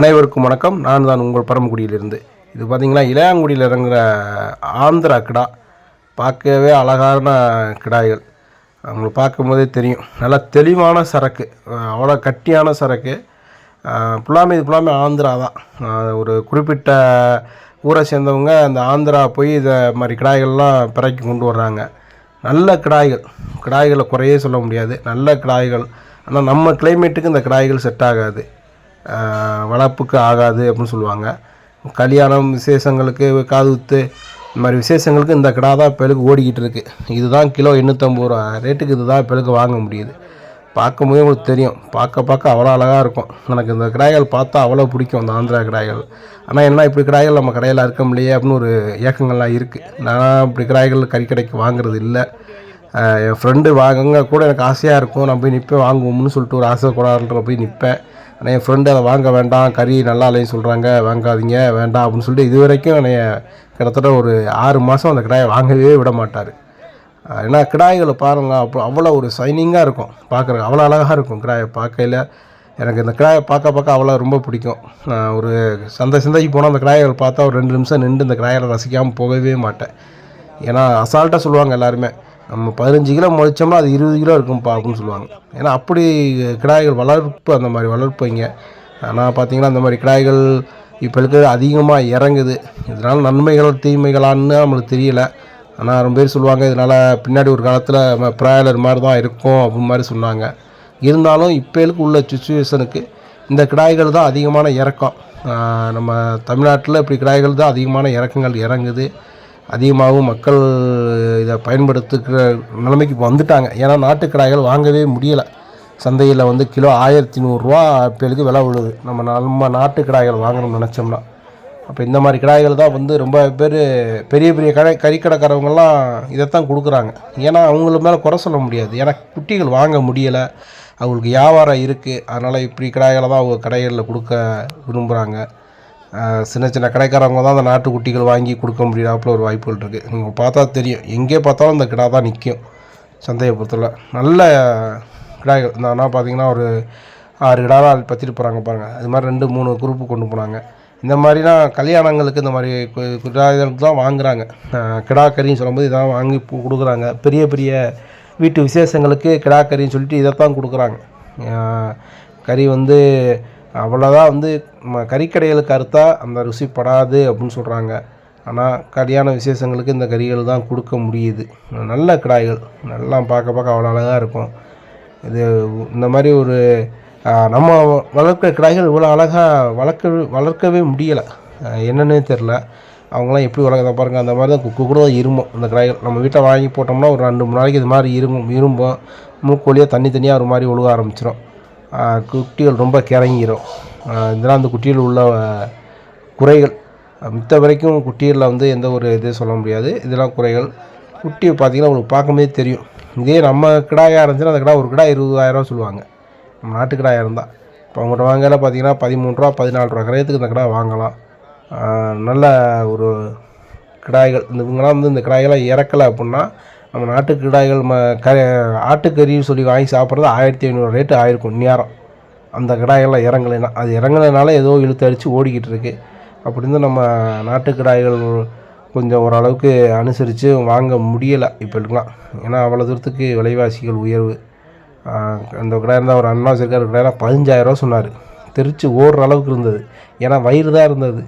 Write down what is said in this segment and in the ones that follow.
அனைவருக்கும் வணக்கம். நான் தான் உங்கள் பரமக்குடியிலிருந்து. இது பார்த்திங்கன்னா இளையாங்குடியில் இறங்குற ஆந்திரா கிடா. பார்க்கவே அழகான கிடாய்கள். அவங்களை பார்க்கும்போதே தெரியும். நல்லா தெளிவான சரக்கு. அவ்வளோ கட்டியான சரக்கு. ஃபுல்லாமே இது ஃபுல்லாமே ஆந்திரா தான். ஒரு குறிப்பிட்ட ஊரை சேர்ந்தவங்க அந்த ஆந்திரா போய் இதை மாதிரி கிடாய்கள்லாம் பிறக்கி கொண்டு வர்றாங்க. நல்ல கிடாய்கள். கிடாய்களை குறையே சொல்ல முடியாது. நல்ல கிடாய்கள். ஆனால் நம்ம கிளைமேட்டுக்கு இந்த கிடாய்கள் செட் ஆகாது. வளர்ப்புக்கு ஆகாது அப்படின்னு சொல்லுவாங்க. கல்யாணம் விசேஷங்களுக்கு காதுகுத்து இந்த மாதிரி விசேஷங்களுக்கு இந்த கிடா தான் பெழுக்கு ஓடிக்கிட்டு இருக்குது இதுதான் கிலோ எண்ணூற்றம்பது ரூபா. ரேட்டுக்கு இதுதான் பெழுக்கு வாங்க முடியுது. பார்க்கும்போது உங்களுக்கு தெரியும். பார்க்க பார்க்க அவ்வளோ அழகாக இருக்கும். எனக்கு இந்த கிடாய்கள் பார்த்தா அவ்வளோ பிடிக்கும் அந்த ஆந்திரா கிடாய்கள். ஆனால் என்ன இப்படி கிடாய்கள் நம்ம கடையில் இருக்க முடியலையே அப்படின்னு ஒரு ஏக்கங்கள்லாம் இருக்குது நான் இப்படி கிடாய்கள் கறிக்கடைக்கு வாங்குறது இல்லை. என் ஃப்ரெண்டு வாங்குங்க கூட எனக்கு ஆசையாக இருக்கும். நான் போய் நிற்பேன் வாங்குவோம்னு சொல்லிட்டு ஒரு ஆசை கூடாதுன்ற போய் நிற்பேன் ஆனால் என் ஃப்ரெண்டு அதை வாங்க வேண்டாம் கறி நல்லா இல்லைன்னு சொல்கிறாங்க வாங்காதீங்க வேண்டாம் அப்படின்னு சொல்லிட்டு இது வரைக்கும் என்னைய கிட்டத்தட்ட ஒரு ஆறு மாதம் அந்த கிடாயை வாங்கவே விட மாட்டார். ஏன்னா கிடாய்களை பாருங்க அப்போ அவ்வளோ ஒரு சைனிங்காக இருக்கும். பார்க்குறக்கு அவ்வளோ அழகாக இருக்கும் கிடாயை பார்க்கையில். எனக்கு இந்த கிடாயை பார்க்க பார்க்க அவ்வளோ ரொம்ப பிடிக்கும். நான் ஒரு சந்தை சந்தைக்கு போனால் அந்த கிடாய்கள் பார்த்தா ஒரு ரெண்டு நிமிஷம் நின்று இந்த கிடாயை ரசிக்காமல் போகவே மாட்டேன். ஏன்னா அசால்ட்டாக சொல்லுவாங்க எல்லாருமே நம்ம பதினஞ்சு கிலோ முளைச்சோம்னா அது இருபது கிலோ இருக்கும்ப்பா அப்படின்னு சொல்லுவாங்க. ஏன்னா அப்படி கிடாய்கள் வளர்ப்பு அந்த மாதிரி வளர்ப்பைங்க ஆனால் பார்த்தீங்கன்னா அந்த மாதிரி கிடாய்கள் இப்போ இருக்கிறது அதிகமாக இறங்குது. இதனால் நன்மைகள் தீமைகளான்னு நம்மளுக்கு தெரியல. ஆனால் ரொம்ப பேர் சொல்லுவாங்க இதனால் பின்னாடி ஒரு காலத்தில் ப்ராயலர் மாதிரி தான் இருக்கும் அப்படின்னு மாதிரி சொன்னாங்க. இருந்தாலும் இப்போலுக்கு உள்ள சுச்சுவேஷனுக்கு இந்த கிடாய்கள் தான் அதிகமான இறக்கம். நம்ம தமிழ்நாட்டில் இப்படி கிடாய்கள் தான் அதிகமான இறக்கங்கள் இறங்குது. அதிகமாகவும் மக்கள் இதை பயன்படுத்துகிற நிலைமைக்கு இப்போ வந்துட்டாங்க. ஏன்னா நாட்டு கிடாய்கள் வாங்கவே முடியலை. சந்தையில் வந்து கிலோ ஆயிரத்தி நூறுரூவா பேருக்கு விலை விழுது நம்ம நம்ம நாட்டு கிடாய்கள் வாங்கணும்னு நினச்சோம்னா. அப்போ இந்த மாதிரி கிடாய்கள் தான் வந்து ரொம்ப பேர் பெரிய பெரிய கடை கறிக்கடைக்காரவங்கெல்லாம் இதைத்தான் கொடுக்குறாங்க. ஏன்னா அவங்கள மேலே குறை சொல்ல முடியாது. ஏன்னா குட்டிகள் வாங்க முடியலை. அவங்களுக்கு வியாபாரம் இருக்குது அதனால் இப்படி கிடாய்களை தான் அவங்க கடைகளில் கொடுக்க விரும்புகிறாங்க சின்ன சின்ன கடைக்காரவங்க தான் அந்த நாட்டு குட்டிகள் வாங்கி கொடுக்க முடியாப்புல ஒரு வாய்ப்புகள் இருக்குது நீங்கள் பார்த்தா தெரியும். எங்கே பார்த்தாலும் அந்த கிடா தான் நிற்கும் சந்தையை பொறுத்தவரை நல்ல கிடாய்கள். இந்த ஆனால் பார்த்தீங்கன்னா ஒரு ஆறு கிடாலாம் பத்திட்டு போகிறாங்க பாருங்கள் அது மாதிரி ரெண்டு மூணு குரூப்பு கொண்டு போனாங்க. இந்த மாதிரிலாம் கல்யாணங்களுக்கு இந்த மாதிரி கிடாய்களுக்கு தான் வாங்குறாங்க. கிடாக்கறின்னு கிடா கறின்னு சொல்லும்போது இதான் வாங்கி கொடுக்குறாங்க. பெரிய பெரிய வீட்டு விசேஷங்களுக்கு கிடா கறின்னு சொல்லிட்டு இதைத்தான் கொடுக்குறாங்க. கறி வந்து அவ்வளோதான் வந்து நம்ம கறிக்கடைகளுக்கு அறுத்தா அந்த ருசி படாது அப்படின்னு சொல்கிறாங்க ஆனால் கல்யாண விசேஷங்களுக்கு இந்த கறிகள் தான் கொடுக்க முடியுது. நல்ல கிடாய்கள். நல்லா பார்க்க பார்க்க அவ்வளோ அழகாக இருக்கும். இது இந்த மாதிரி ஒரு நம்ம வளர்க்குற கிடாய்கள் இவ்வளோ அழகாக வளர்க்க வளர்க்கவே முடியலை. என்னன்னே தெரில அவங்களாம் எப்படி வளர்க்குறத பாருங்கள் அந்த மாதிரி தான் குக்கு கூட தான் இருமும் இந்த கிடாய்கள். நம்ம வீட்டில் வாங்கி போட்டோம்னா ஒரு ரெண்டு மூணு நாளைக்கு இது மாதிரி இருமும் இரும்போம் மூக்கு தண்ணி தனியாக ஒரு மாதிரி ஒழுக ஆரம்பிச்சிடும் குட்டிகள் ரொம்ப கிறங்கிரும். இதெல்லாம் அந்த குட்டியில் உள்ள குறைகள். மித்த வரைக்கும் குட்டிகளில் வந்து எந்த ஒரு இது சொல்ல முடியாது. இதெல்லாம் குறைகள். குட்டியை பார்த்தீங்கன்னா உங்களுக்கு பார்க்கும்போதே தெரியும். இதே நம்ம கிடாயாக இருந்துச்சுன்னா அந்த கிடா ஒரு கிடா இருபதாயிரரூவா சொல்லுவாங்க. நம்ம நாட்டு கிடாயாக இருந்தால் இப்போ அவங்கள்ட்ட வாங்கல பார்த்தீங்கன்னா பதிமூன்றுரூவா ரூபா பதினாலு ரூபா கிரயத்துக்கு இந்த கிடா வாங்கலாம். நல்ல ஒரு கிடாய்கள். இந்த இவங்கெல்லாம் வந்து இந்த கிடாய்களாம் இறக்கலை அப்படின்னா நம்ம நாட்டு கிடாய்கள் ம க ஆட்டுக்கறின்னு சொல்லி வாங்கி சாப்பிட்றது ஆயிரத்தி ஐநூறு ரேட்டு ஆயிருக்கும் நேரம் அந்த கிடாயெல்லாம் இறங்கலைன்னா. அது இறங்கலைனால ஏதோ இழுத்து அடித்து ஓடிக்கிட்டு இருக்கு. அப்படி இருந்து நம்ம நாட்டு கிடாய்கள் கொஞ்சம் ஓரளவுக்கு அனுசரித்து வாங்க முடியலை இப்போ இருக்கலாம். ஏன்னா அவ்வளோ தூரத்துக்கு விலைவாசிகள் உயர்வு. அந்த கிடாய் இருந்தால் ஒரு அண்ணா வச்சிருக்காரு கிடாயெல்லாம் பதினஞ்சாயிரரூவா சொன்னார். தெரித்து ஓடுற அளவுக்கு இருந்தது. ஏன்னா வயிறு தான் இருந்தது.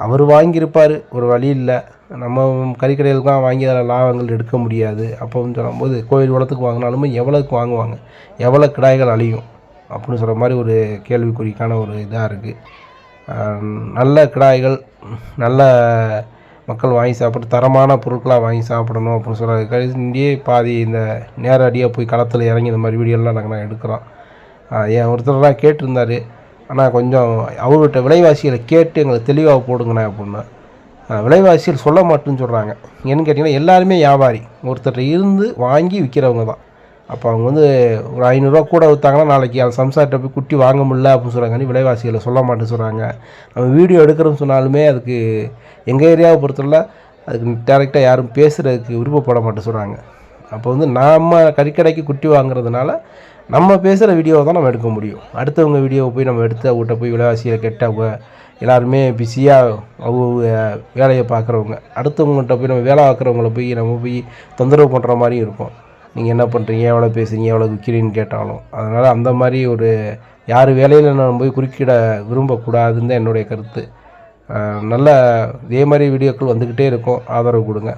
அவர் வாங்கியிருப்பார். ஒரு வழி இல்லை. நம்ம கறிக்கடையில் தான் வாங்கி அதில் லாபங்கள் எடுக்க முடியாது. அப்போன்னு சொல்லும்போது கோயில் குளத்துக்கு வாங்கினாலுமே எவ்வளோக்கு வாங்குவாங்க? எவ்வளோ கிடாய்கள் அழியும்? அப்படின்னு சொல்கிற மாதிரி ஒரு கேள்விக்குறிக்கான ஒரு இதாக இருக்குது நல்ல கிடாய்கள் நல்ல மக்கள் வாங்கி சாப்பிட்டு தரமான பொருட்களாக வாங்கி சாப்பிடணும் அப்படின்னு சொல்கிற இங்கேயே பாதி இந்த நேரடியாக போய் களத்தில் இறங்கி இந்த மாதிரி வீடியோலாம் நாங்கள் எடுக்கிறோம். என் ஒருத்தர்லாம் கேட்டிருந்தார். ஆனால் கொஞ்சம் அவர்கிட்ட விலைவாசிகளை கேட்டு எங்களுக்கு தெளிவாக போடுங்கண்ணே அப்படின்னா. விலைவாசியில் சொல்ல மாட்டேன்னு சொல்கிறாங்க ஏன்னு கேட்டிங்கன்னா எல்லாருமே வியாபாரி. ஒருத்தர்கிட்ட இருந்து வாங்கி விற்கிறவங்க தான். அப்போ அவங்க வந்து ஒரு ஐநூறுரூவா கூட விற்றாங்கன்னா நாளைக்கு அந்த சம்சார்கிட்ட போய் குட்டி வாங்க முடியல அப்படின்னு சொல்கிறாங்க விலைவாசிகளை சொல்ல மாட்டேன்னு சொல்கிறாங்க நம்ம வீடியோ எடுக்கிறோம்னு சொன்னாலுமே அதுக்கு எங்கள் ஏரியாவை பொறுத்தவரை அதுக்கு டேரெக்டாக யாரும் பேசுகிறதுக்கு விருப்பப்பட மாட்டேன் சொல்கிறாங்க அப்போ வந்து நாம் கறிக்கடைக்கு குட்டி வாங்குறதுனால நம்ம பேசுகிற வீடியோவை தான் நம்ம எடுக்க முடியும். அடுத்தவங்க வீடியோவை போய் நம்ம எடுத்து அவங்ககிட்ட போய் விலைவாசியில் கெட்ட அவங்க எல்லாருமே பிஸியாக அவங்க வேலையை பார்க்குறவங்க. அடுத்தவங்கள்ட்ட போய் நம்ம வேலை பார்க்குறவங்கள போய் நம்ம போய் தொந்தரவு பண்ணுற மாதிரியும் இருக்கும். நீங்கள் என்ன பண்ணுறீங்க எவ்வளோ பேசுகிறீங்க எவ்வளோ விற்கிறீன்னு கேட்டாலும். அதனால் அந்த மாதிரி ஒரு யார் வேலையில் நான் போய் குறுக்கிட விரும்பக்கூடாதுன்னு தான் என்னுடைய கருத்து. நல்ல இதே மாதிரி வீடியோக்கள் வந்துக்கிட்டே இருக்கும். ஆதரவு கொடுங்க.